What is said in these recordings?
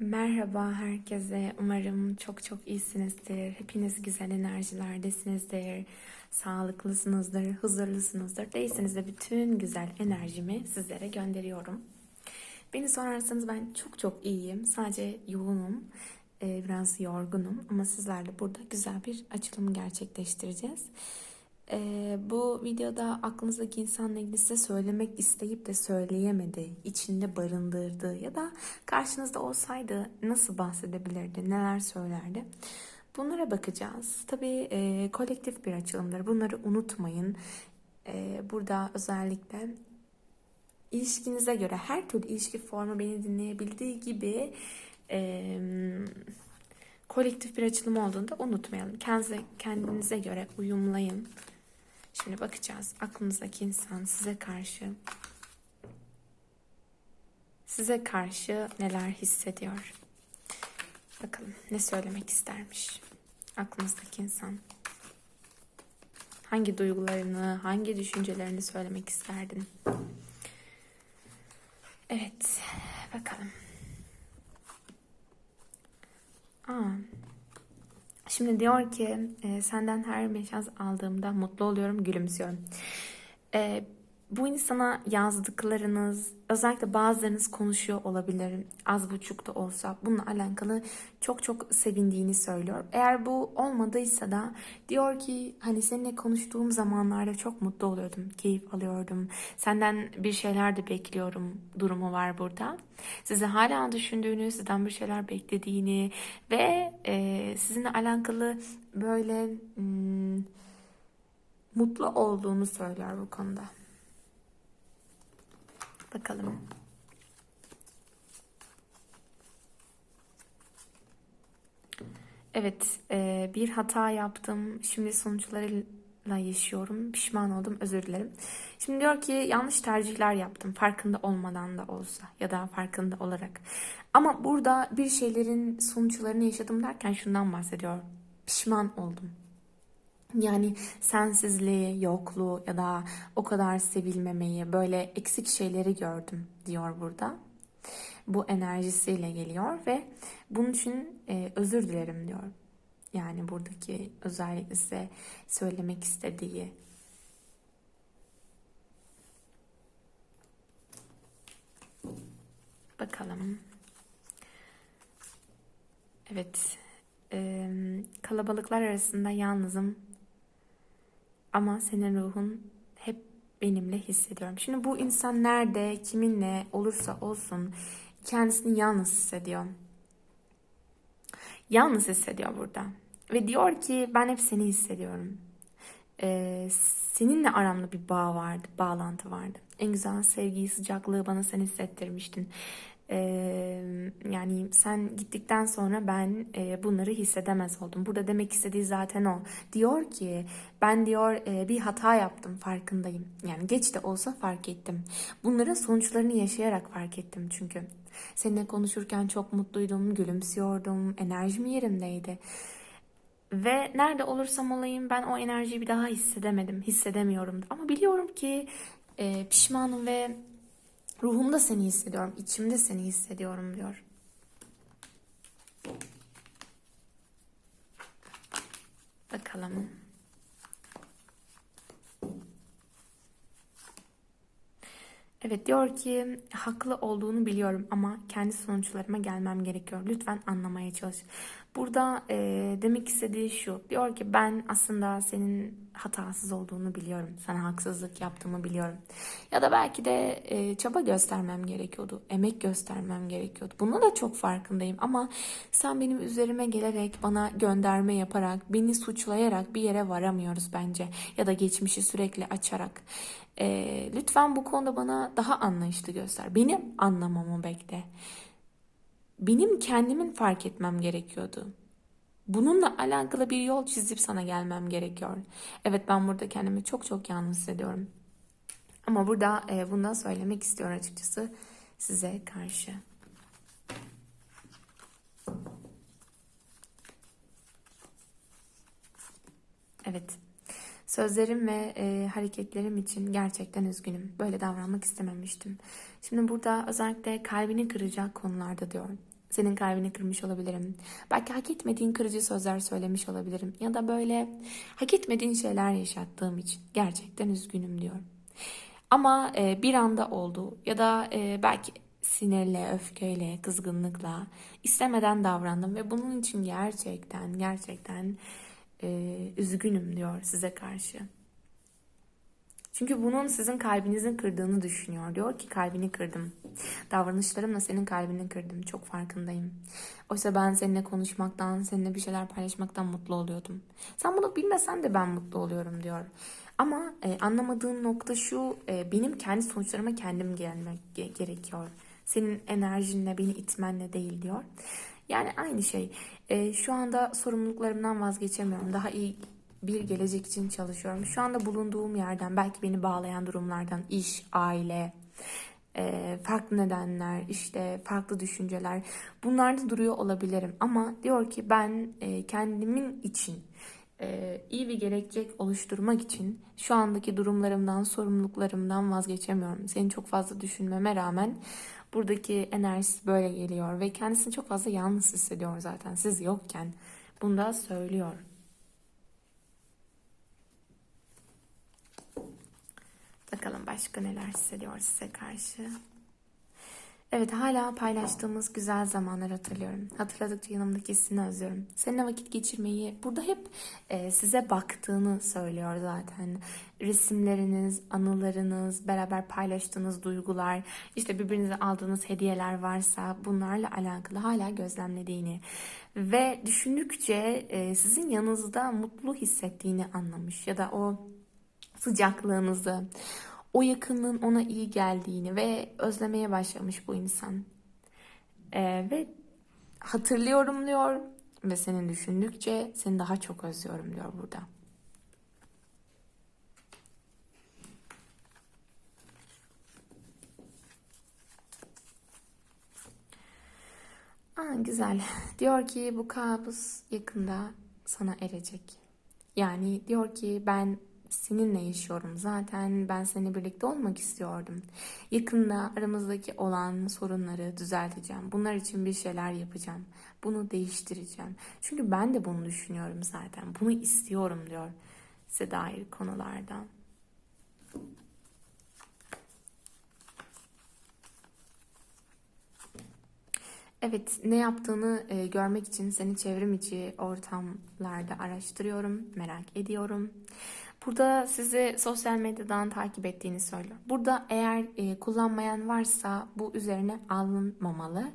Merhaba herkese. Umarım çok çok iyisinizdir. Hepiniz güzel enerjilerdesinizdir. Sağlıklısınızdır, huzurlusunuzdur. Değilseniz de bütün güzel enerjimi sizlere gönderiyorum. Beni sorarsanız ben çok çok iyiyim. Sadece yoğunum. e, Biraz yorgunum. Ama sizlerle burada güzel bir açılım gerçekleştireceğiz. Ee, bu videoda aklınızdaki insanla ilgili size söylemek isteyip de söyleyemedi, içinde barındırdığı ya da karşınızda olsaydı nasıl bahsedebilirdi, neler söylerdi? Bunlara bakacağız. Tabii e, kolektif bir açılımdır. Bunları unutmayın. E, burada özellikle ilişkinize göre her türlü ilişki formu beni dinleyebildiği gibi e, kolektif bir açılım olduğunda unutmayalım. Kendinize, kendinize göre uyumlayın. Şimdi bakacağız aklınızdaki insan size karşı size karşı neler hissediyor. Bakalım ne söylemek istermiş aklınızdaki insan. Hangi duygularını, hangi düşüncelerini söylemek isterdin? Evet, bakalım. Aa, Şimdi diyor ki e, senden her mesaj aldığımda mutlu oluyorum, gülümsüyorum. E, bu insana yazdıklarınız, özellikle bazılarınız konuşuyor olabilir, az buçuk da olsa bununla alakalı çok çok sevindiğini söylüyor. Eğer bu olmadıysa da diyor ki hani seninle konuştuğum zamanlarda çok mutlu oluyordum, keyif alıyordum. Senden bir şeyler de bekliyorum durumu var burada. Sizi hala düşündüğünü, sizden bir şeyler beklediğini ve e, sizinle alakalı böyle hmm, mutlu olduğunu söylüyor bu konuda. Bakalım. Evet, e, bir hata yaptım. Şimdi sonuçlarıyla yaşıyorum. Pişman oldum, özür dilerim. Şimdi diyor ki yanlış tercihler yaptım. Farkında olmadan da olsa ya da farkında olarak. Ama burada bir şeylerin sonuçlarını yaşadım derken şundan bahsediyor. Pişman oldum. Yani sensizliği, yokluğu ya da o kadar sevilmemeyi, böyle eksik şeyleri gördüm diyor burada. Bu enerjisiyle geliyor ve bunun için e, özür dilerim diyor. Yani buradaki özellikle size söylemek istediği. Bakalım. Evet. E, kalabalıklar arasında yalnızım ama senin ruhun hep benimle hissediyorum. Şimdi bu insan nerede, kiminle olursa olsun kendisini yalnız hissediyor. Yalnız hissediyor burada. Ve diyor ki ben hep seni hissediyorum. Ee, seninle aramda bir bağ vardı, bağlantı vardı. En güzel sevgiyi, sıcaklığı bana sen hissettirmiştin. Ee, yani sen gittikten sonra ben e, bunları hissedemez oldum. Burada demek istediği zaten o. Diyor ki ben diyor e, bir hata yaptım farkındayım. Yani geç de olsa fark ettim. Bunların sonuçlarını yaşayarak fark ettim çünkü. Seninle konuşurken çok mutluydum, gülümsüyordum, enerjim yerimdeydi. Ve nerede olursam olayım ben o enerjiyi bir daha hissedemedim, hissedemiyorum. Ama biliyorum ki e, pişmanım ve Ruhumda seni hissediyorum, içimde seni hissediyorum diyor. Bakalım. Evet diyor ki haklı olduğunu biliyorum ama kendi sonuçlarıma gelmem gerekiyor. Lütfen anlamaya çalış. Burada e, demek istediği şu. Diyor ki ben aslında senin hatasız olduğunu biliyorum. Sana haksızlık yaptığımı biliyorum. Ya da belki de e, çaba göstermem gerekiyordu. Emek göstermem gerekiyordu. Buna da çok farkındayım ama sen benim üzerime gelerek bana gönderme yaparak, beni suçlayarak bir yere varamıyoruz bence. Ya da geçmişi sürekli açarak. E, lütfen bu konuda bana daha anlayışlı göster. Benim anlamamı bekle benim kendimin fark etmem gerekiyordu. Bununla alakalı bir yol çizip sana gelmem gerekiyor. Evet ben burada kendimi çok çok yalnız hissediyorum. Ama burada e, bundan söylemek istiyorum açıkçası size karşı. Evet. Sözlerim ve e, hareketlerim için gerçekten üzgünüm. Böyle davranmak istememiştim. Şimdi burada özellikle kalbini kıracak konularda diyor. Senin kalbini kırmış olabilirim. Belki hak etmediğin kırıcı sözler söylemiş olabilirim. Ya da böyle hak etmediğin şeyler yaşattığım için gerçekten üzgünüm diyor. Ama e, bir anda oldu ya da e, belki sinirle, öfkeyle, kızgınlıkla istemeden davrandım ve bunun için gerçekten gerçekten e, üzgünüm diyor size karşı. Çünkü bunun sizin kalbinizin kırdığını düşünüyor. Diyor ki kalbini kırdım. Davranışlarımla senin kalbini kırdım. Çok farkındayım. Oysa ben seninle konuşmaktan, seninle bir şeyler paylaşmaktan mutlu oluyordum. Sen bunu bilmesen de ben mutlu oluyorum diyor. Ama e, anlamadığın nokta şu, e, benim kendi sonuçlarıma kendim gelmek ge- gerekiyor. Senin enerjinle, beni itmenle değil diyor. Yani aynı şey. E, şu anda sorumluluklarımdan vazgeçemiyorum. Daha iyi bir gelecek için çalışıyorum. Şu anda bulunduğum yerden, belki beni bağlayan durumlardan, iş, aile, e, farklı nedenler, işte farklı düşünceler, bunlarda duruyor olabilirim. Ama diyor ki ben e, kendimin için e, iyi bir gelecek oluşturmak için şu andaki durumlarımdan, sorumluluklarımdan vazgeçemiyorum. Seni çok fazla düşünmeme rağmen buradaki enerjisi böyle geliyor ve kendisini çok fazla yalnız hissediyor zaten siz yokken. Bunu da söylüyor. Bakalım başka neler hissediyor size karşı. Evet hala paylaştığımız güzel zamanlar hatırlıyorum. Hatırladıkça yanımdaki hissini özlüyorum. Seninle vakit geçirmeyi burada hep e, size baktığını söylüyor zaten. Resimleriniz, anılarınız, beraber paylaştığınız duygular, işte birbirinize aldığınız hediyeler varsa bunlarla alakalı hala gözlemlediğini ve düşündükçe e, sizin yanınızda mutlu hissettiğini anlamış ya da o sıcaklığınızı, o yakınlığın ona iyi geldiğini ve özlemeye başlamış bu insan. Ee, ve hatırlıyorum diyor ve senin düşündükçe seni daha çok özlüyorum diyor burada. Aa, güzel. Diyor ki bu kabus yakında sana erecek. Yani diyor ki ben seninle yaşıyorum zaten ben seninle birlikte olmak istiyordum. Yakında aramızdaki olan sorunları düzelteceğim. Bunlar için bir şeyler yapacağım. Bunu değiştireceğim. Çünkü ben de bunu düşünüyorum zaten. Bunu istiyorum diyor size dair konulardan. Evet, ne yaptığını e, görmek için seni çevrim içi ortamlarda araştırıyorum, merak ediyorum. Burada sizi sosyal medyadan takip ettiğini söylüyor. Burada eğer e, kullanmayan varsa bu üzerine alınmamalı.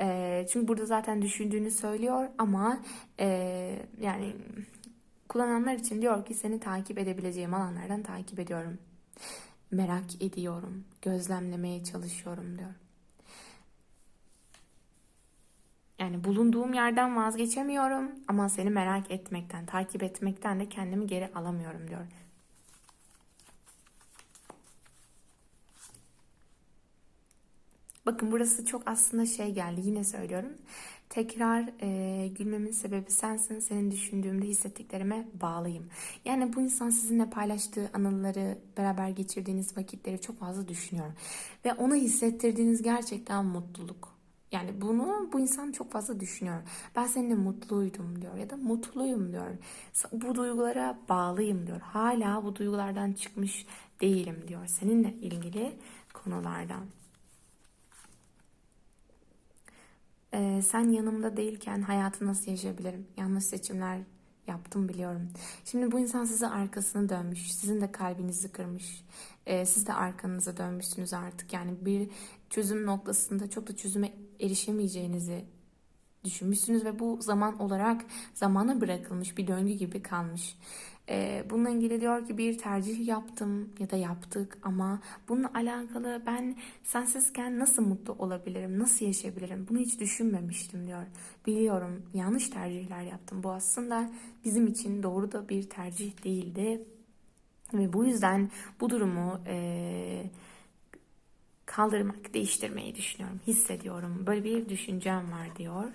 E, çünkü burada zaten düşündüğünü söylüyor ama e, yani kullananlar için diyor ki seni takip edebileceğim alanlardan takip ediyorum. Merak ediyorum, gözlemlemeye çalışıyorum diyor. Yani bulunduğum yerden vazgeçemiyorum ama seni merak etmekten, takip etmekten de kendimi geri alamıyorum diyor. Bakın burası çok aslında şey geldi yine söylüyorum. Tekrar e, gülmemin sebebi sensin. Senin düşündüğümde hissettiklerime bağlıyım. Yani bu insan sizinle paylaştığı anıları, beraber geçirdiğiniz vakitleri çok fazla düşünüyor. Ve onu hissettirdiğiniz gerçekten mutluluk. Yani bunu bu insan çok fazla düşünüyor. Ben seninle mutluydum diyor ya da mutluyum diyor. Bu duygulara bağlıyım diyor. Hala bu duygulardan çıkmış değilim diyor. Seninle ilgili konulardan. Ee, sen yanımda değilken hayatı nasıl yaşayabilirim? Yanlış seçimler yaptım biliyorum. Şimdi bu insan size arkasını dönmüş. Sizin de kalbinizi kırmış. Ee, siz de arkanıza dönmüşsünüz artık. Yani bir çözüm noktasında çok da çözüme erişemeyeceğinizi düşünmüşsünüz ve bu zaman olarak zamana bırakılmış bir döngü gibi kalmış. Ee, bununla ilgili diyor ki bir tercih yaptım ya da yaptık ama bununla alakalı ben sensizken nasıl mutlu olabilirim, nasıl yaşayabilirim bunu hiç düşünmemiştim diyor. Biliyorum yanlış tercihler yaptım. Bu aslında bizim için doğru da bir tercih değildi. Ve bu yüzden bu durumu e, kaldırmak, değiştirmeyi düşünüyorum, hissediyorum. Böyle bir düşüncem var diyor.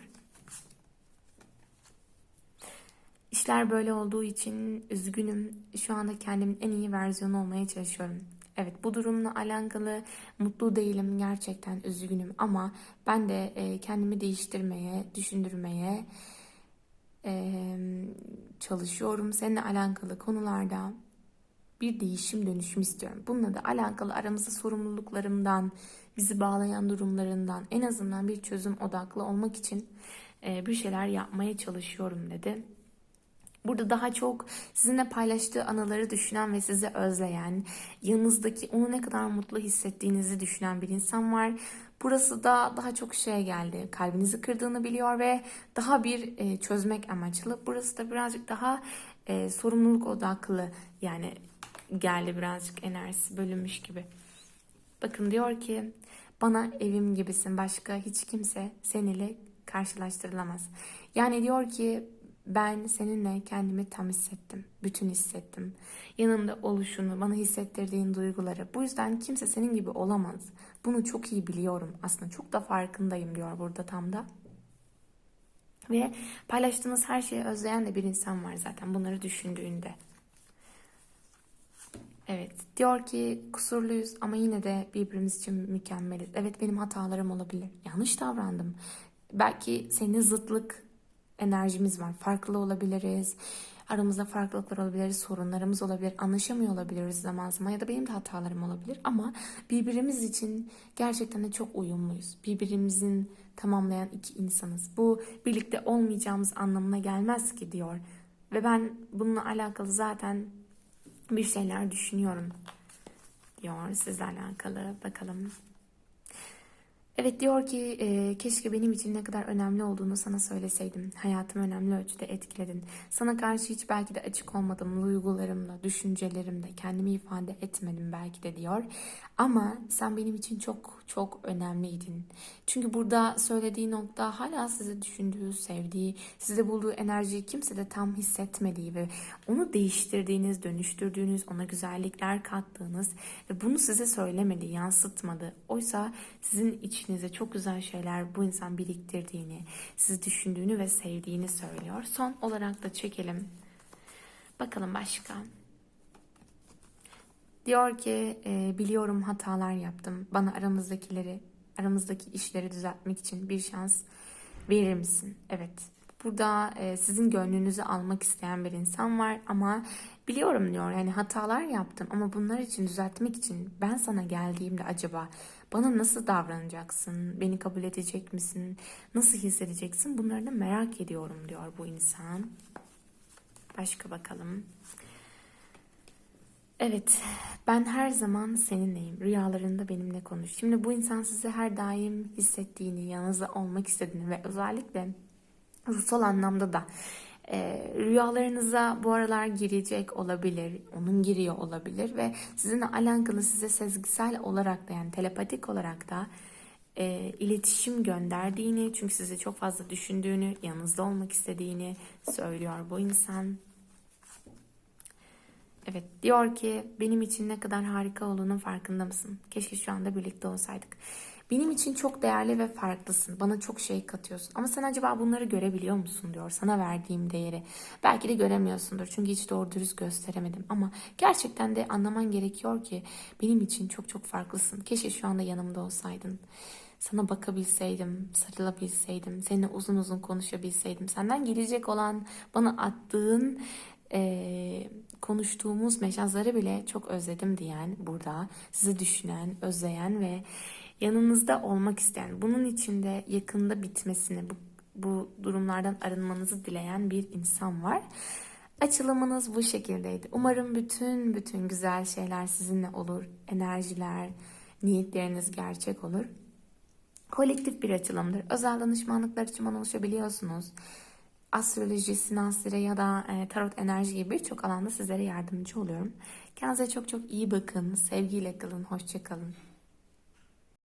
İşler böyle olduğu için üzgünüm. Şu anda kendimin en iyi versiyonu olmaya çalışıyorum. Evet bu durumla alakalı mutlu değilim gerçekten üzgünüm ama ben de e, kendimi değiştirmeye, düşündürmeye e, çalışıyorum. Seninle alakalı konularda bir değişim dönüşüm istiyorum. Bununla da alakalı aramızda sorumluluklarımdan, bizi bağlayan durumlarından en azından bir çözüm odaklı olmak için e, bir şeyler yapmaya çalışıyorum dedi. Burada daha çok sizinle paylaştığı anıları düşünen ve sizi özleyen, yanınızdaki onu ne kadar mutlu hissettiğinizi düşünen bir insan var. Burası da daha çok şey geldi. Kalbinizi kırdığını biliyor ve daha bir e, çözmek amaçlı. Burası da birazcık daha e, sorumluluk odaklı yani geldi birazcık enerjisi bölünmüş gibi. Bakın diyor ki bana evim gibisin başka hiç kimse seninle karşılaştırılamaz. Yani diyor ki ben seninle kendimi tam hissettim. Bütün hissettim. Yanımda oluşunu, bana hissettirdiğin duyguları. Bu yüzden kimse senin gibi olamaz. Bunu çok iyi biliyorum. Aslında çok da farkındayım diyor burada tam da. Ve paylaştığınız her şeyi özleyen de bir insan var zaten bunları düşündüğünde. Evet, diyor ki kusurluyuz ama yine de birbirimiz için mükemmeliz. Evet benim hatalarım olabilir. Yanlış davrandım. Belki senin zıtlık enerjimiz var. Farklı olabiliriz. Aramızda farklılıklar olabilir, sorunlarımız olabilir, anlaşamıyor olabiliriz zaman zaman ya da benim de hatalarım olabilir ama birbirimiz için gerçekten de çok uyumluyuz. Birbirimizin tamamlayan iki insanız. Bu birlikte olmayacağımız anlamına gelmez ki diyor. Ve ben bununla alakalı zaten bir şeyler düşünüyorum diyor sizle alakalı. Bakalım. Evet diyor ki e, keşke benim için ne kadar önemli olduğunu sana söyleseydim. Hayatımı önemli ölçüde etkiledin. Sana karşı hiç belki de açık olmadım duygularımla, düşüncelerimle kendimi ifade etmedim belki de diyor. Ama sen benim için çok çok önemliydin. Çünkü burada söylediği nokta hala sizi düşündüğü, sevdiği, size bulduğu enerjiyi kimse de tam hissetmediği ve onu değiştirdiğiniz, dönüştürdüğünüz, ona güzellikler kattığınız ve bunu size söylemedi, yansıtmadı. Oysa sizin içinize çok güzel şeyler bu insan biriktirdiğini, sizi düşündüğünü ve sevdiğini söylüyor. Son olarak da çekelim. Bakalım başka. Diyor ki e, biliyorum hatalar yaptım. Bana aramızdakileri, aramızdaki işleri düzeltmek için bir şans verir misin? Evet. Burada e, sizin gönlünüzü almak isteyen bir insan var ama biliyorum diyor yani hatalar yaptım ama bunlar için düzeltmek için ben sana geldiğimde acaba bana nasıl davranacaksın? Beni kabul edecek misin? Nasıl hissedeceksin? Bunları da merak ediyorum diyor bu insan. Başka bakalım. Evet, ben her zaman seninleyim. Rüyalarında benimle konuş. Şimdi bu insan sizi her daim hissettiğini, yanınızda olmak istediğini ve özellikle ruhsal anlamda da e, rüyalarınıza bu aralar girecek olabilir, onun giriyor olabilir ve sizinle alakalı size sezgisel olarak da yani telepatik olarak da e, iletişim gönderdiğini çünkü sizi çok fazla düşündüğünü, yanınızda olmak istediğini söylüyor bu insan. Evet diyor ki benim için ne kadar harika olduğunun farkında mısın? Keşke şu anda birlikte olsaydık. Benim için çok değerli ve farklısın. Bana çok şey katıyorsun. Ama sen acaba bunları görebiliyor musun diyor. Sana verdiğim değeri. Belki de göremiyorsundur. Çünkü hiç doğru dürüst gösteremedim. Ama gerçekten de anlaman gerekiyor ki benim için çok çok farklısın. Keşke şu anda yanımda olsaydın. Sana bakabilseydim, sarılabilseydim, seninle uzun uzun konuşabilseydim. Senden gelecek olan bana attığın konuştuğumuz mesajları bile çok özledim diyen burada sizi düşünen, özleyen ve yanınızda olmak isteyen, bunun içinde yakında bitmesini, bu, bu durumlardan arınmanızı dileyen bir insan var. Açılımınız bu şekildeydi. Umarım bütün bütün güzel şeyler sizinle olur. Enerjiler, niyetleriniz gerçek olur. Kolektif bir açılımdır. Özel danışmanlıklar için bana ulaşabiliyorsunuz astroloji, sinansire ya da e, tarot enerji gibi birçok alanda sizlere yardımcı oluyorum. Kendinize çok çok iyi bakın. Sevgiyle kalın. Hoşçakalın.